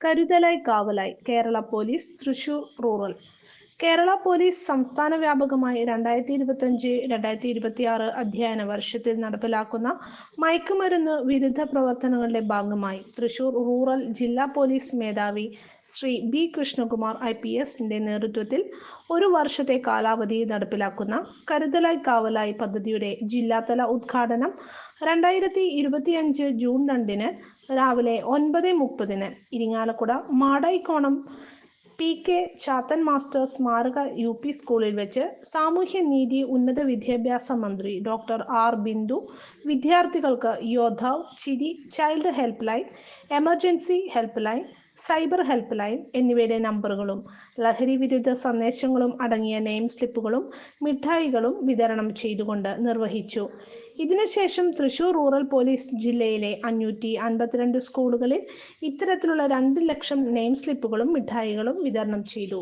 കരുതലായി കാവലായി Kerala police Thrissur rural Kerala police സംസ്ഥാന വ്യാപകമായി രണ്ടായിരത്തി ഇരുപത്തഞ്ച് രണ്ടായിരത്തി ഇരുപത്തിയാറ് അധ്യയന വർഷത്തിൽ നടപ്പിലാക്കുന്ന മയക്കുമരുന്ന് വിരുദ്ധ പ്രവർത്തനങ്ങളുടെ ഭാഗമായി തൃശൂർ റൂറൽ ജില്ലാ പോലീസ് മേധാവി Sri B Krishnakumar I P എസിന്റെ നേതൃത്വത്തിൽ ഒരു വർഷത്തെ കാലാവധി നടപ്പിലാക്കുന്ന കരുതലായി കാവലായി പദ്ധതിയുടെ ജില്ലാതല ഉദ്ഘാടനം രണ്ടായിരത്തി ഇരുപത്തിയഞ്ച് ജൂൺ രണ്ടിന് രാവിലെ ഒൻപത് മുപ്പതിന് Irinjalakuda Madayikonam P K Chathan master സ്മാരക യു പി സ്കൂളിൽ വെച്ച് സാമൂഹ്യനീതി ഉന്നത വിദ്യാഭ്യാസ മന്ത്രി ഡോക്ടർ ആർ ബിന്ദു. വിദ്യാർത്ഥികൾക്ക് യോദ്ധാവ് ചിരി child helpline emergency helpline cyber helpline എന്നിവയുടെ നമ്പറുകളും ലഹരി വിരുദ്ധ സന്ദേശങ്ങളും അടങ്ങിയ നെയിം സ്ലിപ്പുകളും മിഠായികളും വിതരണം ചെയ്തുകൊണ്ട് നിർവഹിച്ചു. ഇതിനുശേഷം തൃശൂർ റൂറൽ പോലീസ് ജില്ലയിലെ അഞ്ഞൂറ്റി അൻപത്തിരണ്ട് സ്കൂളുകളിൽ ഇത്തരത്തിലുള്ള രണ്ട് ലക്ഷം നെയിം സ്ലിപ്പുകളും മിഠായികളും വിതരണം ചെയ്തു.